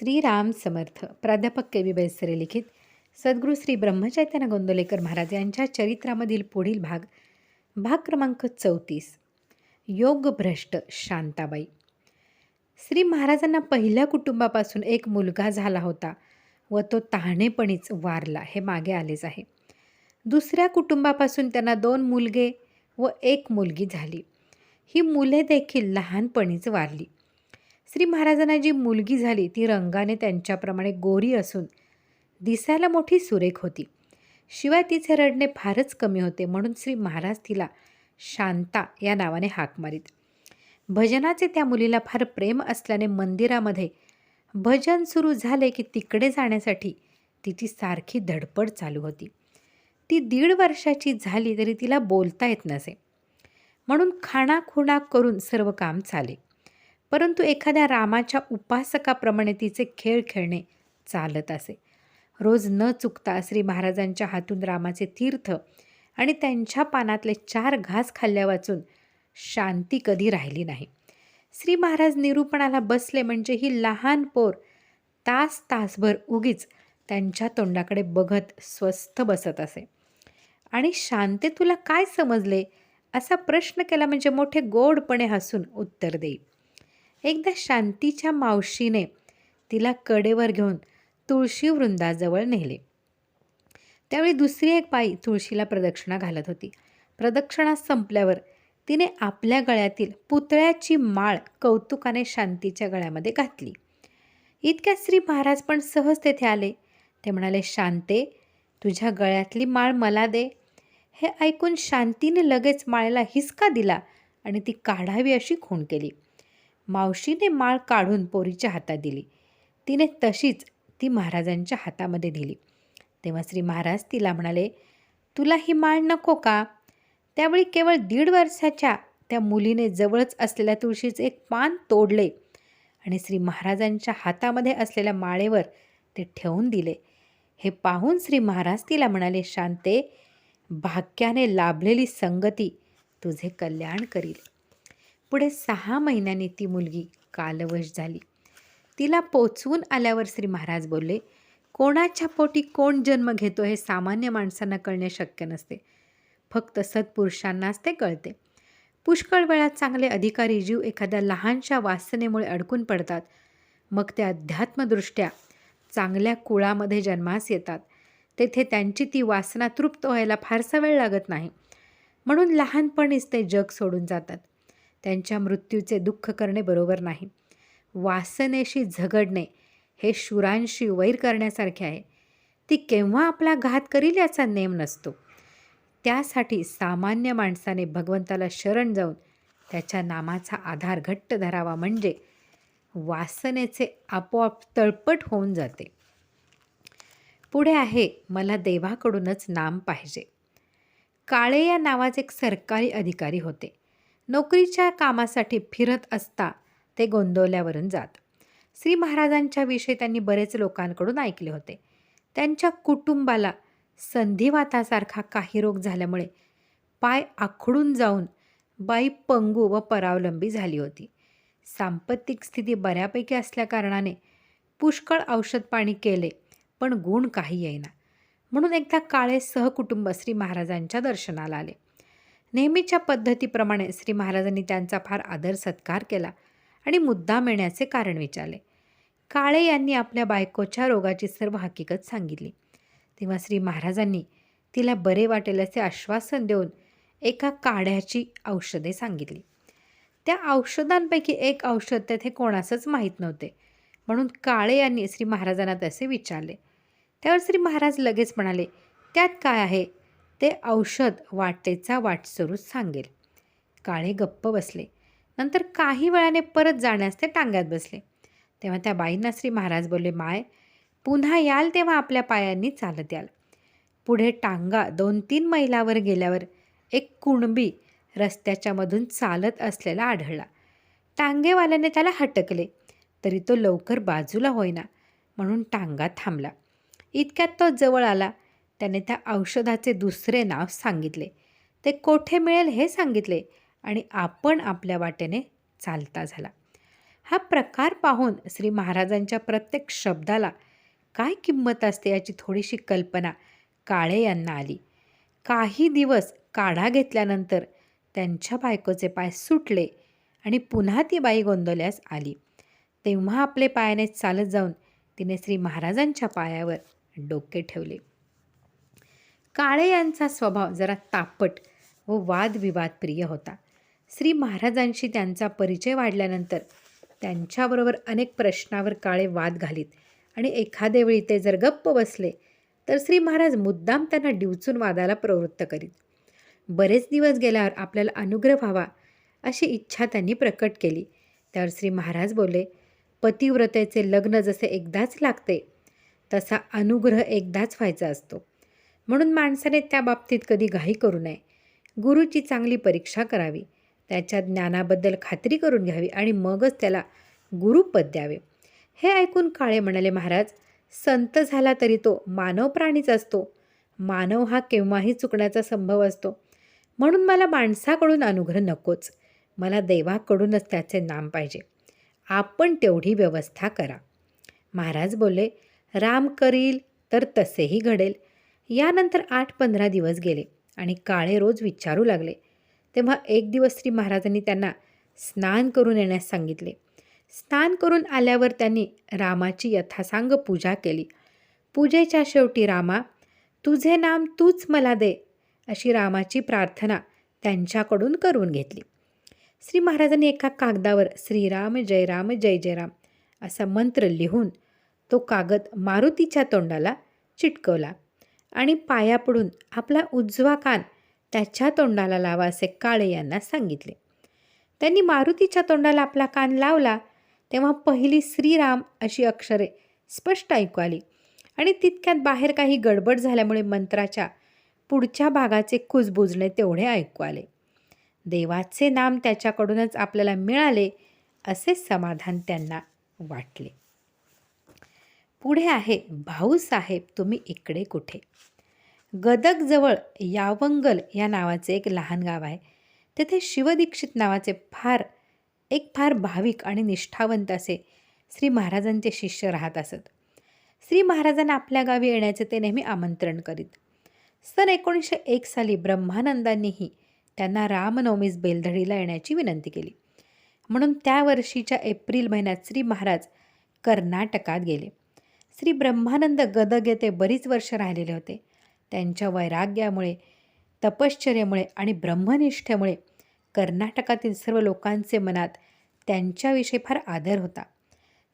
श्रीराम समर्थ प्राध्यापक के बी बेसरे लिखित सद्गुरू श्री ब्रह्मचैतन्य गोंदलेकर महाराज यांच्या चरित्रामधील पुढील भाग भाग क्रमांक चौतीस योगभ्रष्ट शांताबाई. श्री महाराजांना पहिल्या कुटुंबापासून एक मुलगा झाला होता व तो तहानेपणीच वारला हे मागे आलेच आहे. दुसऱ्या कुटुंबापासून त्यांना दोन मुलगे व एक मुलगी झाली. ही मुले देखील लहानपणीच वारली. श्री महाराजांना जी मुलगी झाली ती रंगाने त्यांच्याप्रमाणे गोरी असून दिसायला मोठी सुरेख होती. शिवाय तिचे रडणे फारच कमी होते म्हणून श्री महाराज तिला शांता या नावाने हाक मारीत. भजनाचे त्या मुलीला फार प्रेम असल्याने मंदिरामध्ये भजन सुरू झाले की तिकडे जाण्यासाठी तिची सारखी धडपड चालू होती. ती दीड वर्षाची झाली तरी तिला बोलता येत नसे. म्हणून खाणाखुणा करून सर्व काम चाले. परंतु एखाद्या रामाच्या उपासकाप्रमाणे तिचे खेळ खेळणे चालत असे. रोज न चुकता श्री महाराजांच्या हातून रामाचे तीर्थ आणि त्यांच्या पानातले चार घास खाल्ल्या वाचून शांती कधी राहिली नाही. श्री महाराज निरूपणाला बसले म्हणजे ही लहान पोर तास तासभर उगीच त्यांच्या तोंडाकडे बघत स्वस्थ बसत असे. आणि शांते तुला काय समजले? असा प्रश्न केला म्हणजे मोठे गोडपणे हसून उत्तर देई एकदा शांतीच्या मावशीने तिला कडेवर घेऊन तुळशी वृंदाजवळ नेले. त्यावेळी दुसरी एक बाई तुळशीला प्रदक्षिणा घालत होती. प्रदक्षिणा संपल्यावर तिने आपल्या गळ्यातील पुतळ्याची माळ कौतुकाने शांतीच्या गळ्यामध्ये घातली. इतक्या श्री महाराज पण सहज तेथे आले. ते म्हणाले शांते तुझ्या गळ्यातली माळ मला दे. हे ऐकून शांतीने लगेच माळेला हिसका दिला आणि ती काढावी अशी खूण केली. मावशीने माळ काढून पोरीच्या हातात दिली. तिने तशीच ती महाराजांच्या हातामध्ये दिली. तेव्हा श्री महाराज तिला म्हणाले तुला ही माळ नको का? त्यावेळी केवळ दीड वर्षाच्या त्या मुलीने जवळच असलेल्या तुळशीचे एक पान तोडले आणि श्री महाराजांच्या हातामध्ये असलेल्या माळेवर ते ठेवून दिले. हे पाहून श्री महाराज तिला म्हणाले शांते भाग्याने लाभलेली संगती तुझे कल्याण करील. पुढे सहा महिन्यांनी ती मुलगी कालवश झाली. तिला पोचवून आल्यावर श्री महाराज बोलले कोणाच्या पोटी कोण जन्म घेतो हे सामान्य माणसांना कळणे शक्य नसते. फक्त सत्पुरुषांनाच ते कळते. पुष्कळ वेळा चांगले अधिकारी जीव एखाद्या लहानशा वासनेमुळे अडकून पडतात. मग ते अध्यात्मदृष्ट्या चांगल्या कुळामध्ये जन्मास येतात. तेथे त्यांची ती वासना तृप्त व्हायला फारसा वेळ लागत नाही. म्हणून लहानपणीच ते जग सोडून जातात. त्यांच्या मृत्यूचे दुःख करणे बरोबर नाही. वासनेशी झगडणे हे शुरांशी वैर करण्यासारखे आहे. ती केव्हा आपला घात करील याचा नेम नसतो. त्यासाठी सामान्य माणसाने भगवंताला शरण जाऊन त्याच्या नामाचा आधार घट्ट धरावा म्हणजे वासनेचे आपोआप तळपट होऊन जाते. पुढे आहे मला देवाकडूनच नाम पाहिजे. काळे या नावाचे एक सरकारी अधिकारी होते. नोकरीच्या कामासाठी फिरत असता ते गोंदवल्यावरून जात. श्री महाराजांच्या विषयी त्यांनी बरेच लोकांकडून ऐकले होते. त्यांच्या कुटुंबाला संधिवातासारखा काही रोग झाल्यामुळे पाय आखडून जाऊन बाई पंगू व परावलंबी झाली होती. सांपत्तिक स्थिती बऱ्यापैकी असल्याकारणाने पुष्कळ औषध पाणी केले पण गुण काही येईना. म्हणून एकदा काळे सहकुटुंब श्री महाराजांच्या दर्शनाला आले. नेहमीच्या पद्धतीप्रमाणे श्री महाराजांनी त्यांचा फार आदर सत्कार केला आणि मुद्दाम येण्याचे कारण विचारले. काळे यांनी आपल्या बायकोच्या रोगाची सर्व हकीकत सांगितली. तेव्हा श्री महाराजांनी तिला बरे वाटेल असे आश्वासन देऊन एका काढ्याची औषधे सांगितली. त्या औषधांपैकी एक औषध तेथे कोणासच माहीत नव्हते म्हणून काळे यांनी श्री महाराजांना तसे विचारले. त्यावर श्री महाराज लगेच म्हणाले त्यात काय आहे? ते औषध वाटेचा वाटसरूच सांगेल. काळे गप्प बसले. नंतर काही वेळाने परत जाण्यास ते टांग्यात बसले. तेव्हा त्या बाईंना श्री महाराज बोलले माय पुन्हा याल तेव्हा आपल्या पायांनी चालत याल. पुढे टांगा दोन तीन मैलावर गेल्यावर एक कुणबी रस्त्याच्या मधून चालत असलेला आढळला. टांगेवाल्याने त्याला हटकले तरी तो लवकर बाजूला होईना म्हणून टांगा थांबला. इतक्यात तो जवळ आला. त्याने त्या औषधाचे दुसरे नाव सांगितले. ते कोठे मिळेल हे सांगितले आणि आपण आपल्या वाटेने चालता झाला. हा प्रकार पाहून श्री महाराजांच्या प्रत्येक शब्दाला काय किंमत असते याची थोडीशी कल्पना काळे यांना आली. काही दिवस काढा घेतल्यानंतर त्यांच्या बायकोचे पाय सुटले आणि पुन्हा ती बाई गोंदवल्यास आली. तेव्हा आपले पायाने चालत जाऊन तिने श्री महाराजांच्या पायावर डोके ठेवले. काळे यांचा स्वभाव जरा तापट व वादविवाद प्रिय होता. श्री महाराजांशी त्यांचा परिचय वाढल्यानंतर त्यांच्याबरोबर अनेक प्रश्नावर काळे वाद घालीत आणि एखाद्या वेळी ते जर गप्प बसले तर श्री महाराज मुद्दाम त्यांना डिवचून वादाला प्रवृत्त करीत. बरेच दिवस गेल्यावर आपल्याला अनुग्रह व्हावा अशी इच्छा त्यांनी प्रकट केली. त्यावर श्री महाराज बोलले पतिव्रतेचे लग्न जसे एकदाच लागते तसा अनुग्रह एकदाच व्हायचा असतो. म्हणून माणसाने त्या बाबतीत कधी घाई करू नये. गुरुची चांगली परीक्षा करावी. त्याच्या ज्ञानाबद्दल खात्री करून घ्यावी आणि मगच त्याला गुरुपद द्यावे. हे ऐकून काळे म्हणाले महाराज संत झाला तरी तो मानव प्राणीच असतो. मानव हा केव्हाही चुकण्याचा संभव असतो. म्हणून मला माणसाकडून अनुग्रह नकोच. मला देवाकडूनच त्याचे नाम पाहिजे. आपण तेवढी व्यवस्था करा. महाराज बोलले राम करील तर तसेही घडेल. यानंतर आठ पंधरा दिवस गेले आणि काळे रोज विचारू लागले. तेव्हा एक दिवस श्री महाराजांनी त्यांना स्नान करून येण्यास सांगितले. स्नान करून आल्यावर त्यांनी रामाची यथासांग पूजा केली. पूजेच्या शेवटी रामा तुझे नाम तूच मला दे अशी रामाची प्रार्थना त्यांच्याकडून करून घेतली. श्री महाराजांनी एका कागदावर श्रीराम जय राम जय जय राम असा मंत्र लिहून तो कागद मारुतीच्या तोंडाला चिटकवला. आणि पाया पडून आपला उजवा कान त्याच्या तोंडाला लावा असे काळे यांना सांगितले. त्यांनी मारुतीच्या तोंडाला आपला कान लावला तेव्हा पहिली श्रीराम अशी अक्षरे स्पष्ट ऐकू आली. आणि तितक्यात बाहेर काही गडबड झाल्यामुळे मंत्राच्या पुढच्या भागाचे कुजबुजणे तेवढे ऐकू आले. देवाचे नाम त्याच्याकडूनच आपल्याला मिळाले असे समाधान त्यांना वाटले. पुढे आहे भाऊसाहेब तुम्ही इकडे कुठे? गदकजवळ यावंगल या नावाचे एक लहान गाव आहे. तेथे शिवदीक्षित नावाचे फार एक फार भाविक आणि निष्ठावंत असे श्री महाराजांचे शिष्य राहत असत. श्री महाराजांना आपल्या गावी येण्याचे ते नेहमी आमंत्रण करीत. सन एकोणीसशे एक साली ब्रह्मानंदांनीही त्यांना रामनवमीस बेलधडीला येण्याची विनंती केली. म्हणून त्या वर्षीच्या एप्रिल महिन्यात श्री महाराज कर्नाटकात गेले. श्री ब्रह्मानंद गदग येथे बरीच वर्ष राहिलेले होते. त्यांच्या वैराग्यामुळे तपश्चर्यामुळे आणि ब्रह्मनिष्ठेमुळे कर्नाटकातील सर्व लोकांचे मनात त्यांच्याविषयी फार आदर होता.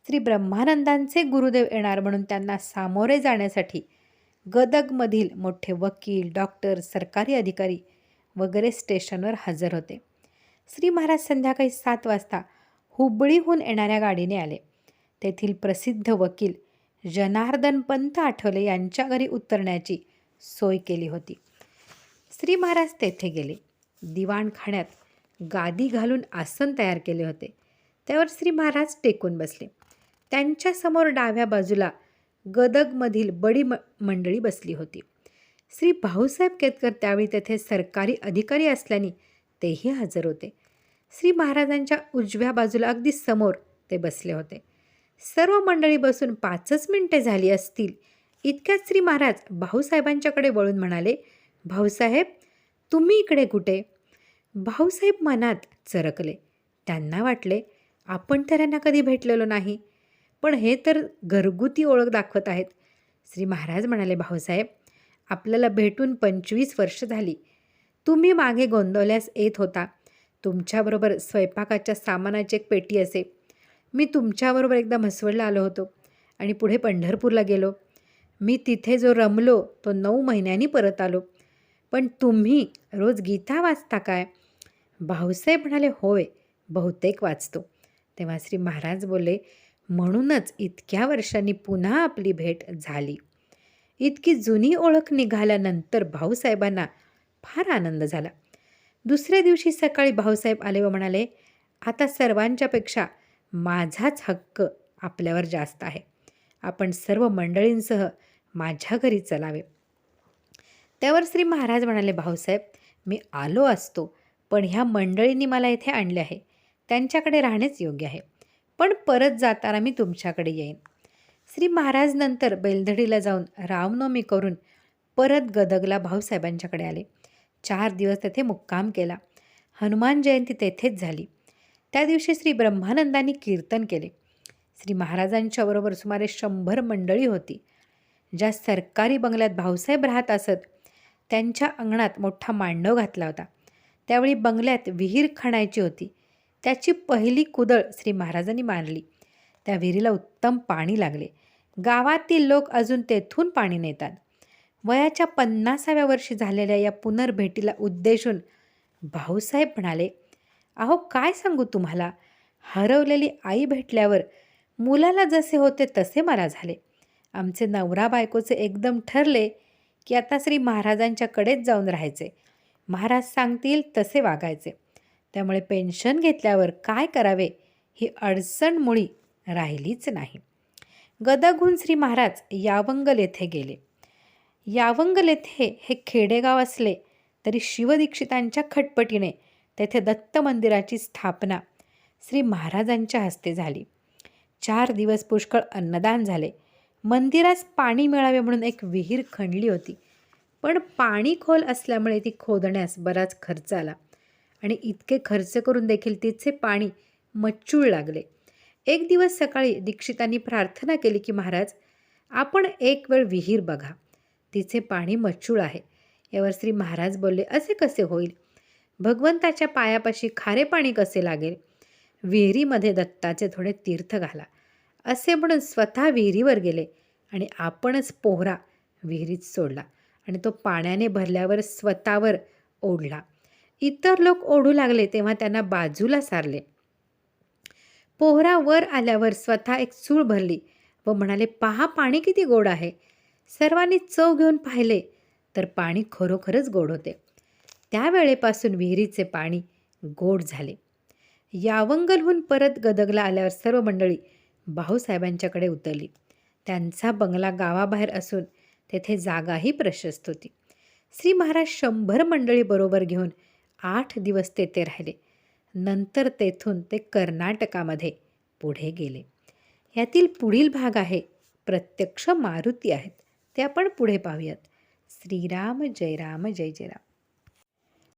श्री ब्रह्मानंदांचे गुरुदेव येणार म्हणून त्यांना सामोरे जाण्यासाठी गदगमधील मोठे वकील डॉक्टर सरकारी अधिकारी वगैरे स्टेशनवर हजर होते. श्री महाराज संध्याकाळी सात वाजता हुबळीहून येणाऱ्या गाडीने आले. तेथील प्रसिद्ध वकील जनार्दन पंत आठवले यांच्या घरी उतरण्याची सोय केली होती. श्री महाराज तेथे गेले. दिवाणखाण्यात गादी घालून आसन तयार केले होते. त्यावर श्री महाराज टेकून बसले. त्यांच्यासमोर डाव्या बाजूला गदगमधील बडी म मंडळी बसली होती. श्री भाऊसाहेब केतकर त्यावेळी तेथे सरकारी अधिकारी असल्याने तेही हजर होते. श्री महाराजांच्या उजव्या बाजूला अगदी समोर ते बसले होते. सर्व मंडळी बसून पाचच मिनिटे झाली असतील. इतक्यात श्री महाराज भाऊसाहेबांच्याकडे वळून म्हणाले भाऊसाहेब तुम्ही इकडे कुठे? भाऊसाहेब मनात चरकले. त्यांना वाटले आपण तर यांना कधी भेटलेलो नाही पण हे तर घरगुती ओळख दाखवत आहेत. श्री महाराज म्हणाले भाऊसाहेब आपल्याला भेटून पंचवीस वर्ष झाली. तुम्ही मागे गोंदवल्यास येत होता. तुमच्याबरोबर स्वयंपाकाच्या सामानाची एक पेटी असे. मी तुमच्याबरोबर एकदा म्हसवडला आलो होतो आणि पुढे पंढरपूरला गेलो. मी तिथे जो रमलो तो नऊ महिन्यांनी परत आलो. पण तुम्ही रोज गीता वाचता काय? भाऊसाहेब म्हणाले होय बहुतेक वाचतो. तेव्हा श्री महाराज बोलले म्हणूनच इतक्या वर्षांनी पुन्हा आपली भेट झाली. इतकी जुनी ओळख निघाल्यानंतर भाऊसाहेबांना फार आनंद झाला. दुसऱ्या दिवशी सकाळी भाऊसाहेब आले व म्हणाले आता सर्वांच्यापेक्षा माझाच हक्क आपल्यावर जास्त आहे. आपण सर्व मंडळींसह माझ्या घरी चलावे. त्यावर श्री महाराज म्हणाले भाऊसाहेब मी आलो असतो पण ह्या मंडळींनी मला इथे आणले आहे. त्यांच्याकडे राहणेच योग्य आहे. पण परत जाताना मी तुमच्याकडे येईन. श्री महाराज नंतर बैलधडीला जाऊन रामनवमी करून परत गदगला भाऊसाहेबांच्याकडे आले. चार दिवस तेथे मुक्काम केला. हनुमान जयंती तेथेच झाली. त्या दिवशी श्री ब्रह्मानंदांनी कीर्तन केले. श्री महाराजांच्या बरोबर सुमारे शंभर मंडळी होती. ज्या सरकारी बंगल्यात भाऊसाहेब राहत असत त्यांच्या अंगणात मोठा मांडव घातला होता. त्यावेळी बंगल्यात विहीर खणायची होती. त्याची पहिली कुदळ श्री महाराजांनी मारली. त्या विहिरीला उत्तम पाणी लागले. गावातील लोक अजून तेथून पाणी नेतात. वयाच्या पन्नासाव्या वर्षी झालेल्या या पुनर्भेटीला उद्देशून भाऊसाहेब म्हणाले अहो काय सांगू तुम्हाला? हरवलेली आई भेटल्यावर मुलाला जसे होते तसे मला झाले. आमचे नवरा बायकोचे एकदम ठरले की आता श्री महाराजांच्याकडेच जाऊन राहायचे. महाराज सांगतील तसे वागायचे. त्यामुळे पेन्शन घेतल्यावर काय करावे ही अडचण मुळी राहिलीच नाही. गदगहून श्री महाराज यावंगल येथे गेले. यावंगल येथे हे खेडेगाव असले तरी शिवदीक्षितांच्या खटपटीने तेथे दत्त मंदिराची स्थापना श्री महाराजांच्या हस्ते झाली. चार दिवस पुष्कळ अन्नदान झाले. मंदिरास पाणी मिळावे म्हणून एक विहीर खणली होती. पण पाणी खोल असल्यामुळे ती खोदण्यास बराच खर्च आला आणि इतके खर्च करून देखील तिचे पाणी मच्छूळ लागले. एक दिवस सकाळी दीक्षितांनी प्रार्थना केली की महाराज आपण एक वेळ विहीर बघा. तिचे पाणी मच्छूळ आहे. यावर श्री महाराज बोलले असे कसे होईल? भगवंताच्या पायापाशी खारे पाणी कसे लागेल? विहिरीमध्ये दत्ताचे थोडे तीर्थ घाला. असे म्हणून स्वतः विहिरीवर गेले आणि आपणच पोहरा विहिरीत सोडला आणि तो पाण्याने भरल्यावर स्वतःवर ओढला. इतर लोक ओढू लागले तेव्हा त्यांना बाजूला सारले. पोहरा वर आल्यावर स्वतः एक चूळ भरली व म्हणाले पहा पाणी किती गोड आहे. सर्वांनी चव घेऊन पाहिले तर पाणी खरोखरच गोड होते. त्यावेळेपासून विहिरीचे पाणी गोड झाले. यावंगलहून परत गदगला आल्यावर सर्व मंडळी भाऊसाहेबांच्याकडे उतरली. त्यांचा बंगला गावाबाहेर असून तेथे जागाही प्रशस्त होती. श्री महाराज शंभर मंडळी बरोबर घेऊन आठ दिवस तेथे राहिले. नंतर तेथून ते कर्नाटकामध्ये पुढे गेले. यातील पुढील भाग आहे प्रत्यक्ष मारुती आहेत. ते आपण पुढे पाहूयात. श्रीराम जय राम जय जय राम.